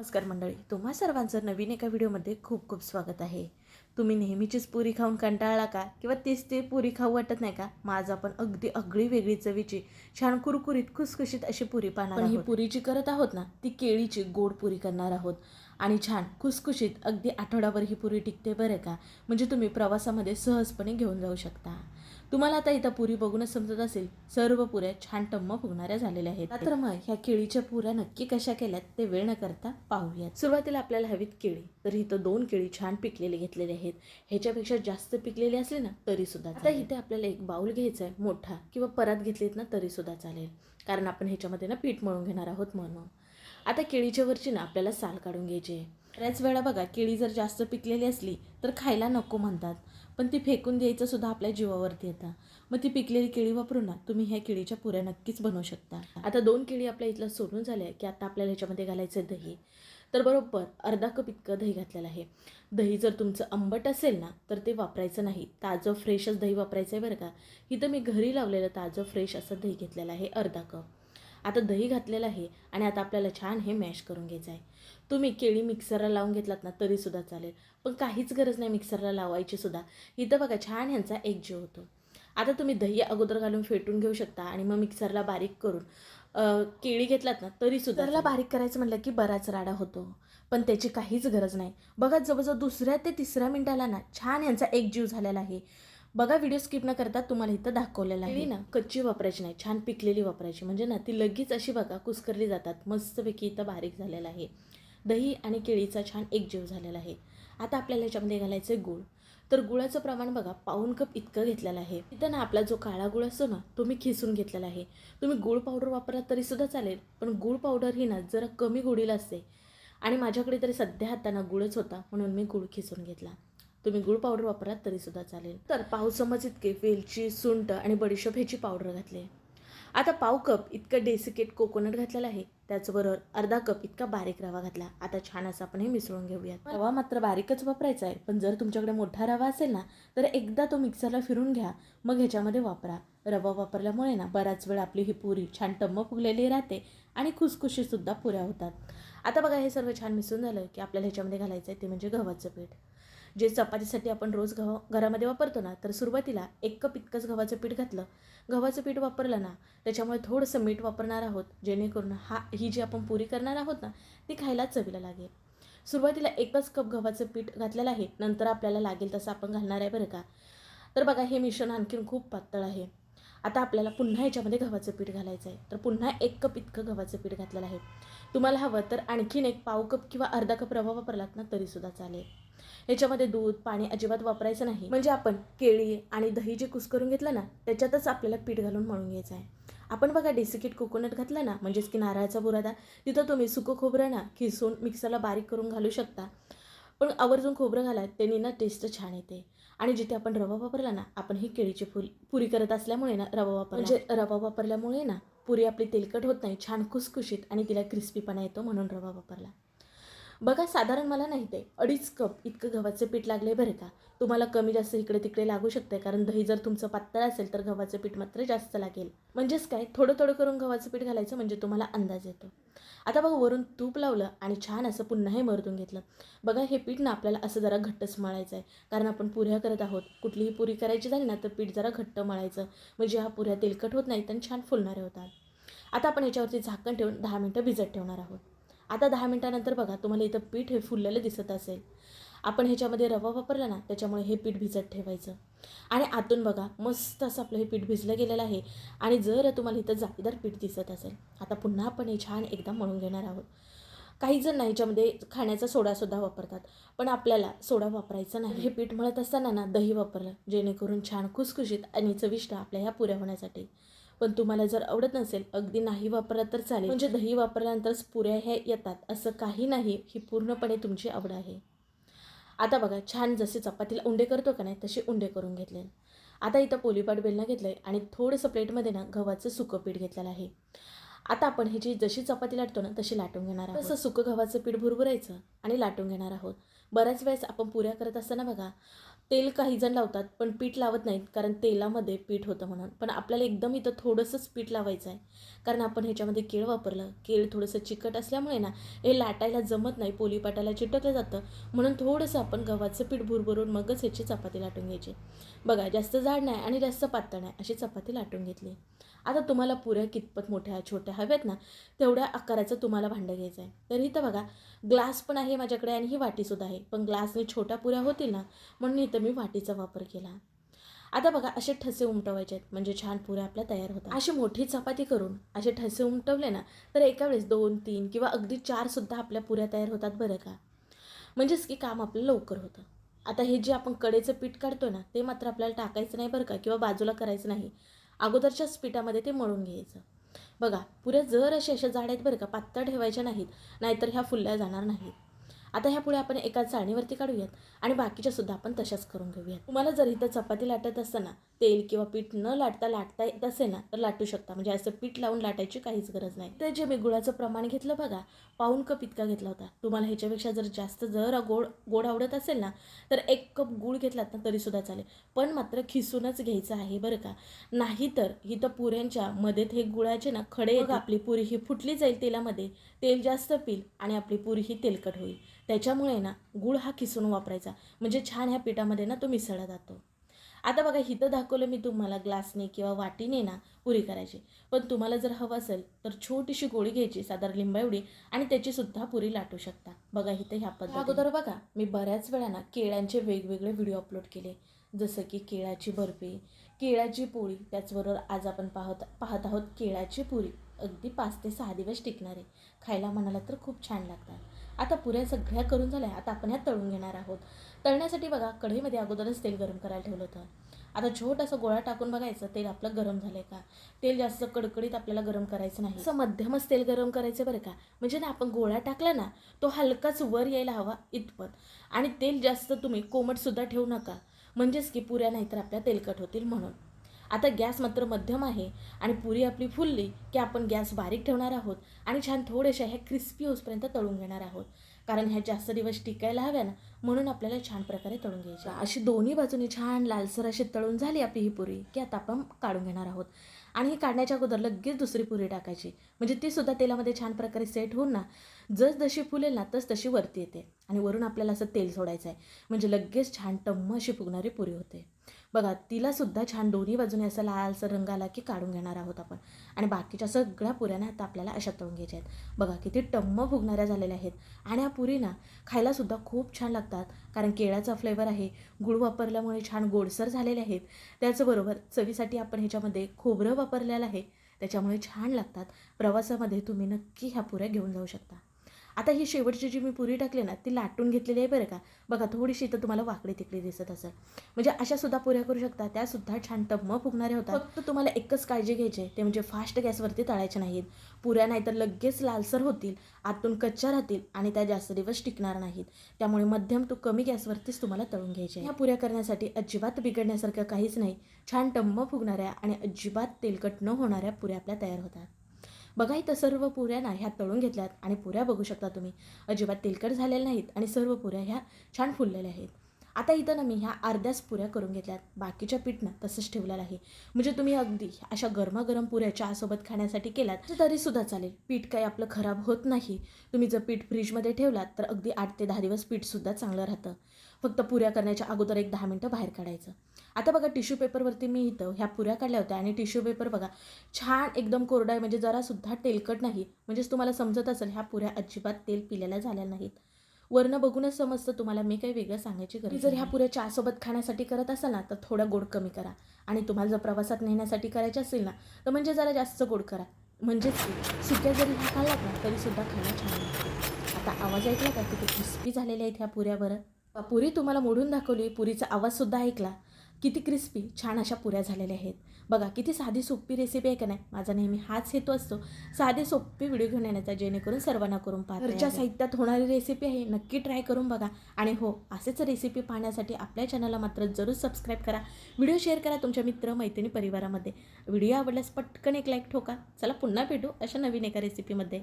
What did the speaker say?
नमस्कार मंडळी तुम्हा सर्वांचं नवीन एका व्हिडिओमध्ये खूप खूप स्वागत आहे. तुम्ही नेहमीचीच पुरी खाऊन कंटाळला का? किंवा तेच ते पुरी खाऊ वाटत नाही का? माझा पण अगदी अगळी वेगळी चवीची छान कुरकुरीत खुसखुशीत अशी पुरी पाहणार ही पुरी जी करत आहोत ना ती केळीची गोड पुरी करणार आहोत. आणि छान खुसखुशीत अगदी आठवडाभर ही पुरी टिकते बरं का? म्हणजे तुम्ही प्रवासामध्ये सहजपणे घेऊन जाऊ शकता. तुम्हाला आता इथं पुरी बघूनच समजत असेल सर्व पुऱ्या छान टम्म फुगणाऱ्या झालेल्या आहेत. तर मग ह्या केळीच्या पुऱ्या नक्की कशा केल्यात ते वेळ न करता पाहूयात. सुरुवातीला आपल्याला हवीत केळी तर इथं दोन केळी छान पिकलेली घेतलेली आहेत. ह्याच्यापेक्षा जास्त पिकलेली असली ना तरी सुद्धा आता इथे आपल्याला एक बाऊल घ्यायचा आहे मोठा किंवा परात घेतलीत ना तरी सुद्धा चालेल. कारण आपण ह्याच्यामध्ये ना पीठ मळून घेणार आहोत म्हणून. आता केळीच्या वरची ना आपल्याला साल काढून घ्यायची आहे. बऱ्याच वेळा बघा केळी जर जास्त पिकलेली असली तर खायला नको म्हणतात. पण ती फेकून द्यायचं सुद्धा आपल्या जीवावरती येतं. मग ती पिकलेली केळी वापरून ना तुम्ही ह्या केळीच्या पुऱ्या नक्कीच बनवू शकता. आता दोन केळी आपल्या इथलं सोडून झाल्या की आता आपल्याला ह्याच्यामध्ये घालायचं आहे दही. तर बरोबर अर्धा कप इतकं दही घातलेलं आहे. दही जर तुमचं आंबट असेल ना तर ते वापरायचं नाही. ताजं फ्रेशच दही वापरायचं आहे बरं का. इथं मी घरी लावलेलं ताजं फ्रेश असं दही घेतलेलं आहे अर्धा कप. आता दही घातलेलं आहे आणि आता आपल्याला छान हे मॅश करून घ्यायचं आहे. तुम्ही केळी मिक्सरला लावून घेतलात ना तरीसुद्धा चालेल. पण काहीच गरज नाही मिक्सरला लावायची सुद्धा. इथं बघा छान ह्यांचा एकजीव होतो. आता तुम्ही दही अगोदर घालून फेटून घेऊ शकता आणि मग मिक्सरला बारीक करून केळी घेतलात ना तरीसुद्धा त्याला बारीक करायचं म्हटलं की बराच राडा होतो. पण त्याची काहीच गरज नाही. बघा जवळजवळ दुसऱ्या ते तिसऱ्या मिनिटाला ना छान यांचा एकजीव झालेला आहे. बघा व्हिडिओ स्किप न करता तुम्हाला इथं दाखवलेलं आहे. ना कच्ची वापरायची नाही छान पिकलेली वापरायची. म्हणजे ना ती लगेच अशी बघा कुस्करली जातात. मस्तपैकी इथं बारीक झालेलं आहे. दही आणि केळीचा छान एकजीव झालेला आहे. आता आपल्याला याच्यामध्ये घालायचं आहे गूळ. तर गुळाचं प्रमाण बघा पाऊन कप इतकं घेतलेलं आहे. इथं ना आपला जो काळा गुळ असतो ना तो मी खिसून घेतलेला आहे. तुम्ही गुळ पावडर वापरला तरी सुद्धा चालेल पण गुळ पावडर ही ना जरा कमी गोडीला असते. आणि माझ्याकडे तरी सध्या हाताना गुळच होता म्हणून मी गुळ खिसून घेतला. तुम्ही गुळ पावडर वापरात तरी सुद्धा चालेल. तर पाव चमच इतके वेलची सुंट आणि बडीशोप ह्याची पावडर घातली आता पाव कप इतकं डेसिकेट कोकोनट घातलेलं आहे त्याचबरोबर अर्धा कप इतका बारीक रवा घातला. आता छान असं आपण हे मिसळून घेऊयात. रवा मात्र बारीकच वापरायचा आहे पण जर तुमच्याकडे मोठा रवा असेल ना तर एकदा तो मिक्सरला फिरून घ्या मग ह्याच्यामध्ये वापरा. रवा वापरल्यामुळे ना बराच वेळ आपली ही पुरी छान टम्म फुगलेली राहते आणि खुसखुशीसुद्धा पुऱ्या होतात. आता बघा हे सर्व छान मिसळून झालं की आपल्याला ह्याच्यामध्ये घालायचं आहे ते म्हणजे गव्हाचं पीठ. जे चपातीसाठी आपण रोज गव्हा घरामध्ये वापरतो ना तर सुरुवातीला एक कप इतकंच गव्हाचं पीठ घातलं. गव्हाचं पीठ वापरलं ना त्याच्यामुळे थोडंसं मीठ वापरणार आहोत जेणेकरून हा ही जी आपण पुरी करणार आहोत ना ती खायला चवीला लागेल. सुरुवातीला एकच कप गव्हाचं पीठ घातलेलं आहे नंतर आपल्याला लागेल तसं आपण घालणार आहे बरं का. तर बघा हे मिश्रण आणखीन खूप पातळ आहे. आता आपल्याला पुन्हा याच्यामध्ये गव्हाचं पीठ घालायचं आहे तर पुन्हा एक कप इतकं गव्हाचं पीठ घातलेलं आहे. तुम्हाला हवं तर आणखीन एक पाव कप किंवा अर्धा कप रवा वापरलात ना तरीसुद्धा चालेल. ह्याच्यामध्ये दूध पाणी अजिबात वापरायचं नाही. म्हणजे आपण केळी आणि दही जे कुस्करून घेतलं ना त्याच्यातच आपल्याला पीठ घालून मळून घ्यायचं आहे आपण बघा डेसिकेट कोकोनट घातलं ना म्हणजेच की नारळाचा बुरादा तिथं तुम्ही सुकं खोबरं ना खिसून मिक्सरला बारीक करून घालू शकता. पण आवर्जून खोबरं घालायत त्यांनी ना टेस्ट छान येते. आणि जिथे आपण रवा वापरला ना आपण ही केळीची फुल पुरी करत असल्यामुळे ना रवा वापर म्हणजे रवा वापरल्यामुळे ना पुरी आपली तेलकट होत नाही छान खुसखुशीत आणि तिला क्रिस्पीपणा येतो म्हणून रवा वापरला. बघा साधारण मला नाही ते. अडीच कप इतकं गव्हाचं पीठ लागले बरं का. तुम्हाला कमी जास्त इकडे तिकडे लागू शकते कारण दही जर तुमचं पातळ असेल तर गव्हाचं पीठ मात्र जास्त लागेल. म्हणजेच काय? थोडं थोडं करून गव्हाचं पीठ घालायचं म्हणजे तुम्हाला अंदाज येतो. आता बघा वरून तूप लावलं आणि छान असं पुन्हा हे मरतून घेतलं. बघा हे पीठ ना आपल्याला असं जरा घट्टच मळायचं आहे कारण आपण पुऱ्या करत आहोत. कुठलीही पुरी करायची झाली ना तर पीठ जरा घट्ट मळायचं. म्हणजे ह्या पुऱ्या तेलकट होत नाहीत आणि छान फुलणारे होतात. आता आपण याच्यावरती झाकण ठेवून दहा मिनटं भिजत ठेवणार आहोत. आता दहा मिनटानंतर बघा तुम्हाला इथं पीठ हे फुललेलं दिसत असेल. आपण ह्याच्यामध्ये रवा वापरला ना त्याच्यामुळे हे पीठ भिजत ठेवायचं. आणि आतून बघा मस्त असं आपलं हे पीठ भिजलं गेलेलं आहे. आणि जर तुम्हाला इथं जाळीदार पीठ दिसत असेल आता पुन्हा आपण हे छान एकदा मळून घेणार आहोत. काही जण ना ह्याच्यामध्ये खाण्याचा सोडासुद्धा वापरतात पण आपल्याला सोडा वापरायचा नाही. हे पीठ मळत असताना ना दही वापरलं जेणेकरून छान खुसखुशीत आणि चविष्ट आपल्या ह्या पुऱ्या होण्यासाठी. पण तुम्हाला जर आवडत नसेल अगदी नाही वापरला तर चालेल. म्हणजे दही वापरल्यानंतरच पुऱ्या ह्या येतात असं काही नाही. ही पूर्णपणे तुमची आवड आहे. आता बघा छान जसे चपातीला उंडे करतो का नाही तसे उंडे करून घेतले. आता इथं पोलीपाट बेलणं घेतलं आहे आणि थोडंसं प्लेटमध्ये ना गव्हाचं सुकं पीठ घेतलेलं आहे. आता आपण हे जी जशी चपाती लाटतो ना तशी लाटून घेणार आहोत. तसं सुकं गव्हाचं पीठ भुरभुरायचं आणि लाटून घेणार आहोत. बऱ्याच वेळेस आपण पुऱ्या करत असताना बघा तेल काही जण लावतात पण पीठ लावत नाहीत कारण तेलामध्ये पीठ होतं म्हणून. पण आपल्याला एकदम इथं थोडंसंच पीठ लावायचं आहे कारण आपण ह्याच्यामध्ये केळ वापरलं केळ थोडंसं चिकट असल्यामुळे ना हे लाटायला जमत नाही पोली पाटायला चिटकलं जातं. म्हणून थोडंसं आपण गव्हाचं पीठ भुरभरून मगच ह्याची चपाती लाटून घ्यायची. बघा जास्त जाड नाही आणि जास्त पातळ नाही अशी चपाती लाटून घेतली. आता तुम्हाला पुऱ्या कितपत मोठ्या छोट्या हव्यात ना तेवढ्या आकाराचं तुम्हाला भांडं घ्यायचं आहे तर इथं बघा ग्लास पण आहे माझ्याकडे आणि ही वाटीसुद्धा आहे. पण ग्लासने छोट्या पुऱ्या होतील ना म्हणून इथं मी वाटीचा वापर केला. आता बघा असे ठसे उमटवायचे आहेत. म्हणजे छान पुऱ्या आपल्या तयार होतात. अशी मोठी चपाती करून असे ठसे उमटवले ना तर एका वेळेस दोन तीन किंवा अगदी चारसुद्धा आपल्या पुऱ्या तयार होतात बरं का? म्हणजेच की काम आपलं लवकर होतं. आता हे जे आपण कडेचं पीठ काढतो ना ते मात्र आपल्याला टाकायचं नाही बरं का? किंवा बाजूला करायचं नाही. अगोदरच्याच पिठामध्ये ते मळून घ्यायचं. बघा पुऱ्या जर अशा अशा जाड आहेत बरं का पातळ ठेवायच्या नाहीत नाहीतर ह्या फुलल्या जाणार नाहीत. आता ह्या पुढे आपण एका चाळणीवरती काढूयात आणि बाकीच्या सुद्धा आपण तशाच करून घेऊयात. तुम्हाला जर इथं चपाती लाटत असताना तेल किंवा पीठ न लाटता लाटता येत असेल ना तर लाटू शकता. म्हणजे असं पीठ लावून लाटायची काहीच गरज नाही. तर जे मी गुळाचं प्रमाण घेतलं बघा पाऊन कप इतका घेतला होता. तुम्हाला ह्याच्यापेक्षा जर जास्त जर गोड गोड आवडत असेल ना तर एक कप गूळ घेतलात ना तरीसुद्धा चालेल. पण मात्र खिसूनच घ्यायचं आहे बरं का. नाहीतर इथं पुऱ्यांच्या मध्ये हे गुळाचे ना खडे आपली पुरी ही फुटली जाईल तेलामध्ये तेल जास्त पिल आणि आपली पुरी ही तेलकट होईल. त्याच्यामुळे ना गुळ हा खिसून वापरायचा. म्हणजे छान ह्या पिठामध्ये ना तो मिसळला जातो. आता बघा इथं दाखवलं मी तुम्हाला ग्लासने किंवा वाटीने ना पुरी करायची. पण तुम्हाला जर हवं असेल तर छोटीशी गोळी घ्यायची साधारण लिंबा एवढी आणि त्याची सुद्धा पुरी लाटू शकता. बघा इथं ह्या पद्धती अगोदर बघा मी बऱ्याच वेळा ना केळ्यांचे वेगवेगळे व्हिडिओ अपलोड केले. जसं की केळाची बर्फी केळाची पोळी त्याचबरोबर आज आपण पाहत पाहत आहोत केळाची पुरी. अगदी पाच ते सहा दिवस टिकणारे. खायला म्हणाला तर खूप छान लागतात. आता पुऱ्या सगळ्या करून झाल्या आता आपण ह्या तळून घेणार आहोत. तळण्यासाठी बघा कढईमध्ये अगोदरच तेल गरम करायला ठेवलं होतं. आता छोटासा गोळा टाकून बघायचं तेल आपलं गरम झालंय का? तेल जास्त कडकडीत आपल्याला गरम करायचं नाही. असं मध्यमच तेल गरम करायचं बरं का? म्हणजे ना आपण गोळा टाकला ना तो हलकाच वर यायला हवा इतपत आणि तेल जास्त तुम्ही कोमटसुद्धा ठेवू नका. म्हणजेच की पुऱ्या नाहीतर आपल्या तेलकट होतील म्हणून. आता गॅस मात्र मध्यम आहे आणि पुरी आपली फुलली की आपण गॅस बारीक ठेवणार आहोत आणि छान थोड्याशा ह्या क्रिस्पी होसपर्यंत तळून घेणार आहोत. कारण ह्या जास्त दिवस टिकायला हव्या ना म्हणून आपल्याला छान प्रकारे तळून घ्यायची अशी दोन्ही बाजूनी छान लालसर अशी तळून झाली आपली ही पुरी की आता आपण काढून घेणार आहोत. आणि ही काढण्याच्या अगोदर लगेच दुसरी पुरी टाकायची. म्हणजे ती सुद्धा तेलामध्ये छान प्रकारे सेट होऊन ना जस जशी फुलेल ना तस तशी वरती येते. आणि वरून आपल्याला असं तेल सोडायचं आहे. म्हणजे लगेच छान टम्म अशी फुगणारी पुरी होते. बघा तिला सुद्धा छान दोन्ही बाजूने असा लालसर रंग आला की काढून घेणार आहोत आपण. आणि बाकीच्या सगळ्या पुऱ्यांना आता आपल्याला अशा तळून घ्यायच्या आहेत. बघा किती टम्म फुगणाऱ्या झालेल्या आहेत. आणि ह्या पुरी ना खायलासुद्धा खूप छान लागतात. कारण केळाचा फ्लेवर आहे. गुळ वापरल्यामुळे छान गोडसर झालेले आहेत. त्याचबरोबर चवीसाठी आपण ह्याच्यामध्ये खोबरं वापरलेलं आहे. त्याच्यामुळे छान लागतात. प्रवासामध्ये तुम्ही नक्की ह्या पुऱ्या घेऊन जाऊ शकता. आता ही शेवटची जी मी पुरी टाकली ना ती लाटून घेतलेली आहे बरं का? बघा थोडीशी इथं तुम्हाला वाकडी तिकडी दिसत असेल. म्हणजे अशा सुद्धा पुऱ्या करू शकता त्या सुद्धा छान टम्म फुगणाऱ्या होतात. फक्त तुम्हाला एकच काळजी घ्यायची आहे ते म्हणजे फास्ट गॅसवरती तळायच्या नाहीत. पुऱ्या नाहीतर लगेच लालसर होतील आतून कच्च्या राहतील आणि त्या जास्त दिवस टिकणार नाहीत. त्यामुळे मध्यम तो कमी गॅसवरतीच तुम्हाला तळून घ्यायचे ह्या पुऱ्या करण्यासाठी अजिबात बिघडण्यासारखं काहीच नाही. छान टम्म फुगणाऱ्या आणि अजिबात तेलकट न होणाऱ्या पुऱ्या आपल्या तयार होतात. बघा इथं सर्व पुऱ्या ना ह्या तळून घेतल्यात आणि पुऱ्या बघू शकता तुम्ही. अजिबात तेलकट झालेल्या नाहीत आणि सर्व पुऱ्या ह्या छान फुललेल्या आहेत. आता इथं ना मी ह्या अर्ध्याच पुऱ्या करून घेतल्यात. बाकीच्या पीठनं तसंच ठेवलेलं आहे. म्हणजे तुम्ही अगदी अशा गरमागरम पुऱ्या चहासोबत खाण्यासाठी केलात तरी सुद्धा चालेल. पीठ काही आपलं खराब होत नाही. तुम्ही जर पीठ फ्रीजमध्ये ठेवलात तर अगदी आठ ते दहा दिवस पीठसुद्धा चांगलं राहतं. फक्त पुऱ्या करण्याच्या अगोदर एक दहा मिनटं बाहेर काढायचं. आता बघा टिश्यू पेपरवरती मी इथं ह्या पुऱ्या काढल्या होत्या आणि टिश्यू पेपर बघा छान एकदम कोरडा आहे म्हणजे जरासुद्धा तेलकट नाही. म्हणजेच तुम्हाला समजत असेल ह्या पुऱ्या अजिबात तेल पिलेल्या झाल्या नाहीत. वरनं बघूनच समजतं तुम्हाला मी काही वेगळं सांगायची गरज जर ह्या पुऱ्या चहासोबत खाण्यासाठी करत असाल ना तर थोडा गोड कमी करा. आणि तुम्हाला जर प्रवासात नेण्यासाठी करायचे असेल ना तर म्हणजे जरा जास्त गोड करा. म्हणजेच सुक्या जरी ह्या खाल्लात ना तरीसुद्धा खायला छान आता आवाज ऐकला का? किती क्रिस्पी झालेले आहेत ह्या पुऱ्या बरं. पुरी तुम्हाला मोडून दाखवली पुरीचा आवाजसुद्धा ऐकला. किती क्रिस्पी छान अशा पुऱ्या झालेल्या आहेत. बघा किती साधी सोपी रेसिपी आहे का नाही? माझा नेहमी हाच हेतू असतो. साधे सोपे व्हिडिओ घेऊन येण्याचा जेणेकरून सर्वांना करून पाहता घरच्या साहित्यात होणारी रेसिपी आहे नक्की ट्राय करून बघा. आणि हो असेच रेसिपी पाहण्यासाठी आपल्या चॅनलला मात्र जरूर सबस्क्राईब करा. व्हिडिओ शेअर करा तुमच्या मित्र मैत्रिणी परिवारामध्ये. व्हिडिओ आवडल्यास पटकन एक लाईक ठोका. चला पुन्हा भेटू अशा नवीन एका रेसिपीमध्ये